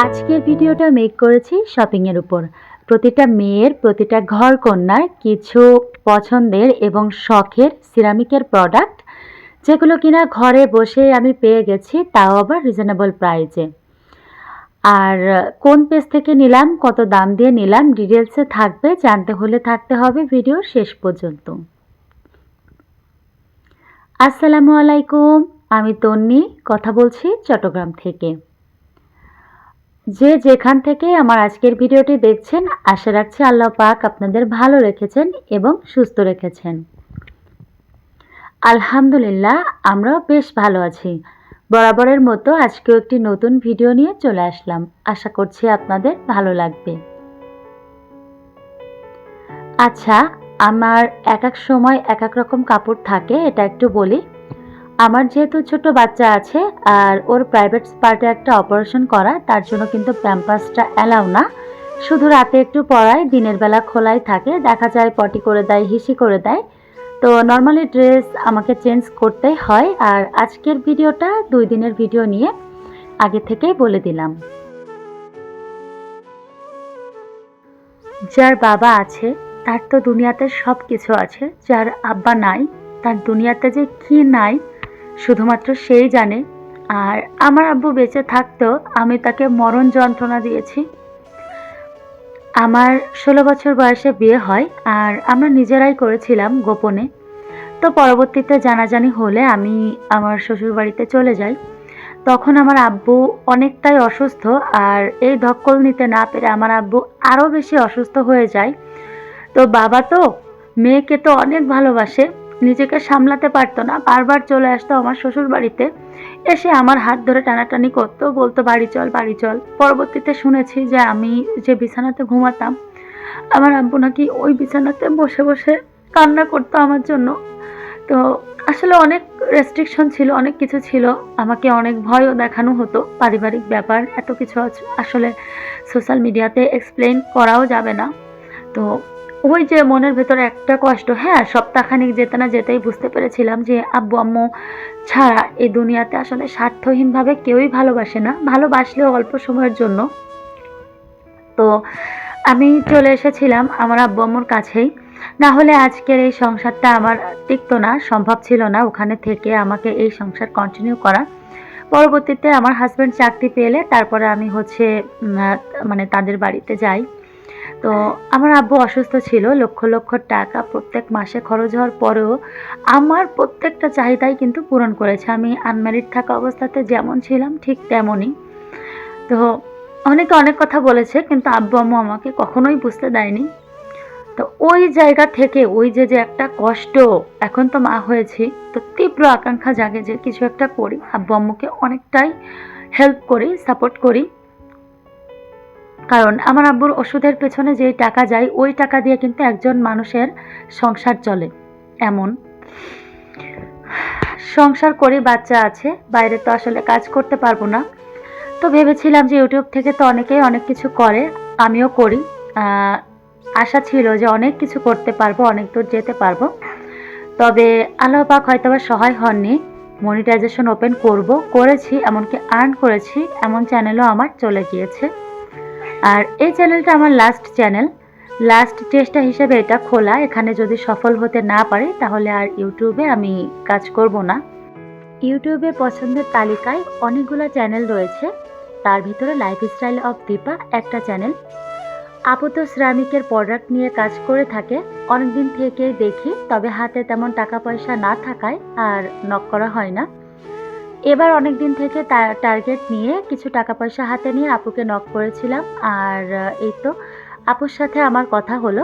আজকের ভিডিওটা মেক করেছি শপিংয়ের উপর। প্রতিটা মেয়ের, প্রতিটা ঘর কন্যার কিছু পছন্দের এবং শখের সিরামিকের প্রোডাক্ট যেগুলো কিনা ঘরে বসে আমি পেয়ে গেছি, তাও আবার রিজনেবল প্রাইজে আর কোন পেজ থেকে নিলাম, কত দাম দিয়ে নিলাম ডিটেলসে থাকবে, জানতে হলে থাকতে হবে ভিডিও শেষ পর্যন্ত। আসসালামু আলাইকুম, আমি তন্নি, কথা বলছি চট্টগ্রাম থেকে। যে যেখান থেকে আমার আজকের ভিডিওটি দেখছেন, আশা রাখছি আল্লাহ পাক আপনাদের ভালো রেখেছেন এবং সুস্থ রেখেছেন। আলহামদুলিল্লাহ, আমরাও বেশ ভালো আছি। বরাবরের মতো আজকেও একটি নতুন ভিডিও নিয়ে চলে আসলাম। আশা করছি আপনাদের ভালো লাগবে। আচ্ছা আমার এক এক সময় এক এক রকম কাপড় থাকে, এটা একটু বলি। আমার যেহেতু ছোট বাচ্চা আছে আর ওর প্রাইভেট পার্টে একটা অপারেশন করা, তার জন্য কিন্তু প্যাম্পাসটা অ্যালাউ না। শুধু রাতে একটু পড়ায়, দিনের বেলা খোলাই থাকে, দেখা যায় পটি করে দেয়, হিসি করে দেয়। তো নর্মালি ড্রেস আমাকে চেঞ্জ করতেই হয় আর আজকের ভিডিওটা দুই দিনের ভিডিও নিয়ে আগে থেকেই বলে দিলাম। যার বাবা আছে, তার তো দুনিয়াতে সব কিছু আছে, যার আব্বা নাই, তার দুনিয়াতে যে কি নাই শুধুমাত্র সেই জানে। আর আমার আব্বু বেঁচে থাকতেও আমি তাকে মরণ যন্ত্রণা দিয়েছি। আমার ষোলো বছর বয়সে বিয়ে হয় আর আমরা নিজেরাই করেছিলাম গোপনে। তো পরবর্তীতে জানাজানি হলে আমি আমার শ্বশুর বাড়িতে চলে যাই। তখন আমার আব্বু অনেকটাই অসুস্থ আর এই ধক্কল নিতে না পেরে আমার আব্বু আরও বেশি অসুস্থ হয়ে যায়। তো বাবা তো, মেয়েকে তো অনেক ভালোবাসে। নিজেকে সামলাতে পারতো না, বারবার চলে আসতো আমার শ্বশুর বাড়িতে এসে আমার হাত ধরে টানাটানি করতো, বলতো, বাড়ি চল বাড়ি চল। পরবর্তীতে শুনেছি যে আমি যে বিছানাতে ঘুমাতাম, আমার আব্বু নাকি ওই বিছানাতে বসে বসে কান্না করতো আমার জন্য। তো আসলে অনেক রেস্ট্রিকশন ছিল, অনেক কিছু ছিল। আমাকে অনেক ভয়ও দেখানো হতো, পারিবারিক ব্যাপার, এত কিছু আসলে সোশ্যাল মিডিয়াতে এক্সপ্লেন করাও যাবে না। তো ওই যে মনের ভেতরে একটা কষ্ট হ্যাঁ সপ্তাহখানিক যেতে না যেতেই বুঝতে পেরেছিলাম যে, আব্বু, আম্মু, ছাড়া এই দুনিয়াতে আসলে স্বার্থহীনভাবে কেউই ভালোবাসে না, ভালোবাসলেও অল্প সময়ের জন্য। তো আমি চলে এসেছিলাম আমার আব্বু, আম্মুর কাছেই। না হলে আজকের এই সংসারটা আমার টিকতো না, সম্ভব ছিল না ওখানে থেকে আমাকে এই সংসার কন্টিনিউ করা। পরবর্তীতে আমার হাজব্যান্ড চাকরি পেলে তারপরে আমি হচ্ছে মানে তাদের বাড়িতে যাই। তো আমার আব্বু অসুস্থ ছিল, লক্ষ লক্ষ টাকা প্রত্যেক মাসে খরচ হওয়ার পরেও আমার প্রত্যেকটা চাহিদাই কিন্তু পূরণ করেছে। আমি আনম্যারিড থাকা অবস্থাতে যেমন ছিলাম ঠিক তেমনই। তো অনেকে অনেক কথা বলেছে, কিন্তু আব্বু আম্মু আমাকে কখনোই বুঝতে দেয়নি। তো ওই জায়গা থেকে ওই যে যে একটা কষ্ট, এখন তো মা হয়েছি, তো তীব্র আকাঙ্ক্ষা জাগে যে কিছু একটা করি। আব্বু আম্মুকে অনেকটাই হেল্প করি সাপোর্ট করি। কারণ আমার আব্বুর ওষুধের পেছনে যেই টাকা যায়, ওই টাকা দিয়ে কিন্তু একজন মানুষের সংসার চলে। এমন। সংসার করি, বাচ্চা আছে, বাইরে তো আসলে কাজ করতে পারব না। তো ভেবেছিলাম যে ইউটিউব থেকে তো অনেকেই অনেক কিছু করে, আমিও করি। আশা ছিল যে অনেক কিছু করতে পারব, অনেক দূর যেতে পারব। তবে আল্লাহ পাক হয়তো বা সহায় হননি। মনিটাইজেশন ওপেন করব, করেছি, এমনকি আর্ন করেছি, এমন চ্যানেলও আমার চলে গিয়েছে। আর এই চ্যানেলটা আমার লাস্ট চ্যানেল লাস্ট চেষ্টা হিসেবে এটা খোলা। এখানে যদি সফল হতে না পারি, তাহলে আর ইউটিউবে আমি কাজ করব না। ইউটিউবে পছন্দের তালিকায় অনেকগুলো চ্যানেল রয়েছে। তার ভিতরে লাইফস্টাইল অফ দীপা একটা চ্যানেল আপু তো শ্রামিকের প্রোডাক্ট নিয়ে কাজ করে থাকে। অনেকদিন থেকেই দেখি, তবে হাতে তেমন টাকা পয়সা না থাকায় আর নক করা হয় না। এবার অনেক দিন থেকে টার্গেট নিয়ে কিছু টাকা পয়সা হাতে নিয়ে আপুকে নক করেছিলাম। আর এই তো আপুর সাথে আমার কথা হলো।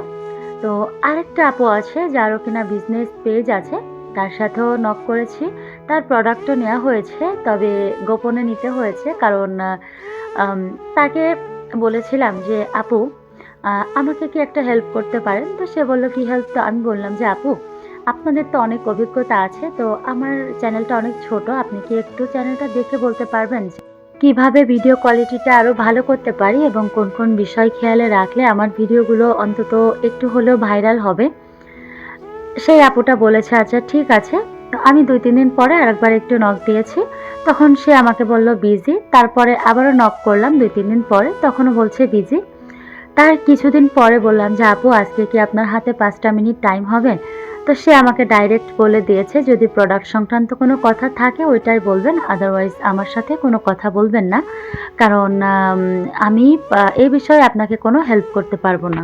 তো আরেকটা আপু আছে যারও কিনা বিজনেস পেজ আছে, তার সাথেও নক করেছি। তার প্রোডাক্টও নেওয়া হয়েছে, তবে গোপনে নিতে হয়েছে। কারণ তাকে বলেছিলাম যে, আপু আমাকে কি একটা হেল্প করতে পারেন? তো সে বলল, কি হেল্প তো আমি বললাম যে, আপু আপনাদের তো অনেক অভিজ্ঞতা আছে, তো আমার চ্যানেলটা অনেক ছোট, আপনি কি একটু চ্যানেলটা দেখে বলতে পারবেন কীভাবে ভিডিও কোয়ালিটিটা আরও ভালো করতে পারি এবং কোন কোন বিষয় খেয়ালে রাখলে আমার ভিডিওগুলো অন্তত একটু হলেও ভাইরাল হবে? সেই আপুটা বলেছে আচ্ছা ঠিক আছে। আমি দুই, তিন দিন পরে আরেকবার একটু নখ দিয়েছি। তখন সে আমাকে বলল, বিজি। তারপরে আবারও নক করলাম দুই, তিন দিন পরে, তখনও বলছে, বিজি। তার কিছুদিন পরে বললাম যে, আপু, আজকে কি আপনার হাতে পাঁচটা মিনিট টাইম হবে? তো সে আমাকে ডাইরেক্ট বলে দিয়েছে, যদি প্রোডাক্ট সংক্রান্ত কোনো কথা থাকে ওইটাই বলবেন আদারওয়াইজ আমার সাথে কোনো কথা বলবেন না। কারণ আমি এই বিষয়ে আপনাকে কোনো হেল্প করতে পারব না।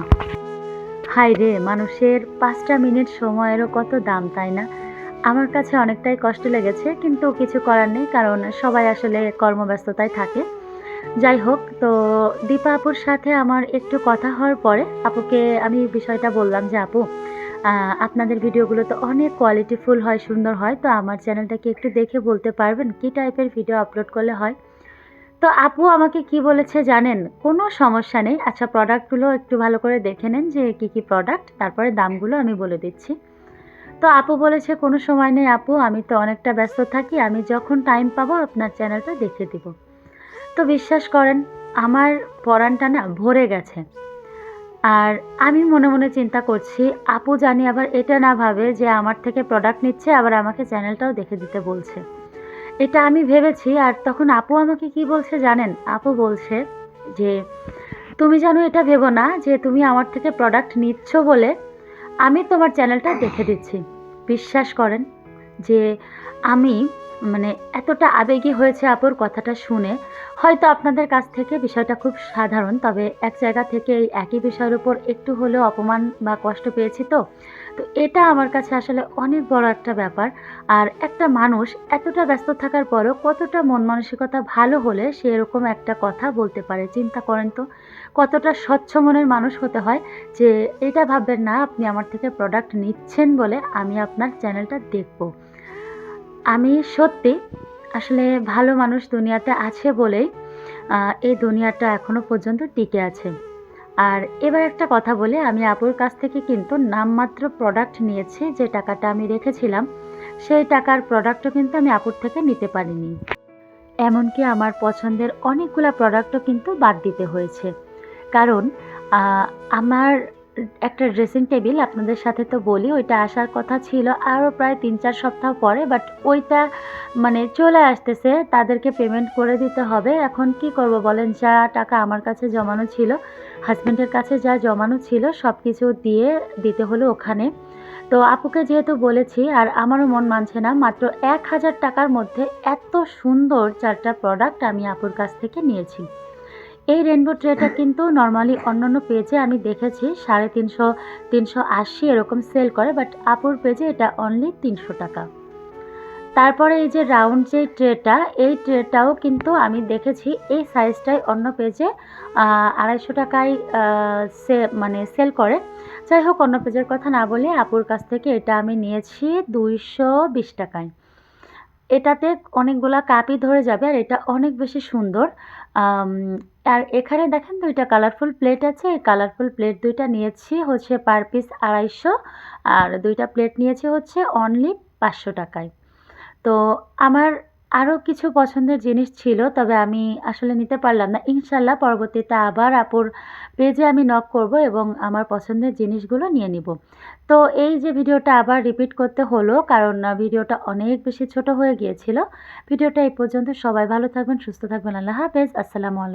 হাই রে, মানুষের পাঁচটা মিনিট সময়েরও কত দাম, তাই না? আমার কাছে অনেকটাই কষ্ট লেগেছে, কিন্তু কিছু করার নেই, কারণ সবাই আসলে কর্মব্যস্ততায় থাকে। যাই হোক, তো দীপা আপুর সাথে আমার একটু কথা হওয়ার পরে, আপুকে আমি বিষয়টা বললাম যে, আপু আপনাদের ভিডিওগুলো তো অনেক কোয়ালিটিফুল হয়, সুন্দর হয়, তো আমার চ্যানেলটাকে একটু দেখে বলতে পারবেন কী টাইপের ভিডিও আপলোড করলে হয়। তো আপু আমাকে কি বলেছে জানেন? কোনো সমস্যা নেই। আচ্ছা প্রোডাক্টগুলো একটু ভালো করে দেখে নেন যে কী কী প্রোডাক্ট তারপরে দামগুলো আমি বলে দিচ্ছি। তো আপু বলেছে, কোনো সময় নেই আপু, আমি তো অনেকটা ব্যস্ত থাকি, আমি যখন টাইম পাবো আপনার চ্যানেলটা দেখে দিব। তো বিশ্বাস করেন, আমার পরানটা না ভরে গেছে। আর আমি মনে মনে চিন্তা করছি, আপু জানি আবার এটা না ভাবে যে আমার থেকে প্রোডাক্ট নিচ্ছে, আবার আমাকে চ্যানেলটাও দেখে দিতে বলছে। এটা আমি ভেবেছি, আর তখন আপু আমাকে কি বলছে জানেন? আপু বলছে যে, তুমি জানো এটা ভেবো না যে তুমি আমার থেকে প্রোডাক্ট নিচ্ছ বলে আমি তোমার চ্যানেলটা দেখে দিচ্ছি। বিশ্বাস করেন যে আমি মানে এতটা আবেগী হয়েছে আপুর কথাটা শুনে হয়তো আপনাদের কাছ থেকে বিষয়টা খুব সাধারণ, তবে এক জায়গা থেকে এই একই বিষয়ের উপর একটু হলেও অপমান বা কষ্ট পেয়েছি তো। তো এটা আমার কাছে আসলে অনেক বড় একটা ব্যাপার। আর একটা মানুষ এতটা ব্যস্ত থাকার পরও কতটা মন মানসিকতা ভালো হলে সে এরকম একটা কথা বলতে পারে, চিন্তা করেন তো। কতটা স্বচ্ছ মনের মানুষ হতে হয় যে, এটা ভাববেন না, আপনি আমার থেকে প্রোডাক্ট নিচ্ছেন বলে আমি আপনার চ্যানেলটা দেখব। আমি সত্যি আসলে ভালো মানুষ দুনিয়াতে আছে বলেই এই দুনিয়াটা এখনও পর্যন্ত টিকে আছে। আর এবার একটা কথা বলে, আমি আপুর কাছ থেকে কিন্তু নামমাত্র প্রোডাক্ট নিয়েছি, যে টাকাটা আমি রেখেছিলাম, সেই টাকার প্রোডাক্টও কিন্তু আমি আপুর থেকে নিতে পারিনি। এমনকি আমার পছন্দের অনেকগুলো প্রোডাক্টও কিন্তু বাদ দিতে হয়েছে। কারণ আমার একটা ড্রেসিং টেবিল আপনাদের সাথে তো বলি, ওইটা আসার কথা ছিল আরও প্রায় তিন চার সপ্তাহ পরে বাট ওইটা মানে চলে আসতেছে, তাদেরকে পেমেন্ট করে দিতে হবে। এখন কি করব বলেন, যা টাকা আমার কাছে জমানো ছিল হাজব্যান্ডের কাছে যা জমানো ছিল সব কিছু দিয়ে দিতে হলো ওখানে। তো আপুকে যেহেতু বলেছি, আর আমারও মন মানছে না, মাত্র এক হাজার টাকার মধ্যে এত সুন্দর চারটা প্রোডাক্ট আমি আপুর কাছ থেকে নিয়েছি। এই রেনবো ট্রেটা কিন্তু নর্মালি অন্যান্য পেজে আমি দেখেছি, সাড়ে তিনশো তিনশো আশি এরকম সেল করে বাট আপুর পেজে এটা অনলি তিনশো টাকা। তারপরে এই যে রাউন্ড যে ট্রেটা এই ট্রেটাও কিন্তু আমি দেখেছি, এই সাইজটাই অন্য পেজে আড়াইশো টাকায় সে মানে সেল করে। যাই হোক, অন্য পেজের কথা না বলে আপুর কাছ থেকে এটা আমি নিয়েছি দুইশো বিশ টাকায়। এটাতে অনেকগুলা কাপই ধরে যাবে আর এটা অনেক বেশি সুন্দর। আর এখানে দেখেন দুইটা কালারফুল প্লেট আছে। এই কালারফুল প্লেট দুইটা নিয়েছি হচ্ছে পার পিস আড়াইশো। আর দুইটা প্লেট নিয়েছি হচ্ছে অনলি পাঁচশো টাকায়। তো আমার আরও কিছু পছন্দের জিনিস ছিল, তবে আমি আসলে নিতে পারলাম না। ইনশাল্লাহ পরবর্তীতে আবার আপুর পেজে আমি নক করব এবং আমার পছন্দের জিনিসগুলো নিয়ে নিব। তো এই যে ভিডিওটা আবার রিপিট করতে হলো, কারণ ভিডিওটা অনেক বেশি ছোট হয়ে গিয়েছিল। ভিডিওটা এই পর্যন্ত। সবাই ভালো থাকবেন, সুস্থ থাকবেন। আল্লাহ হাফেজ। আসসালামু আলাইকুম।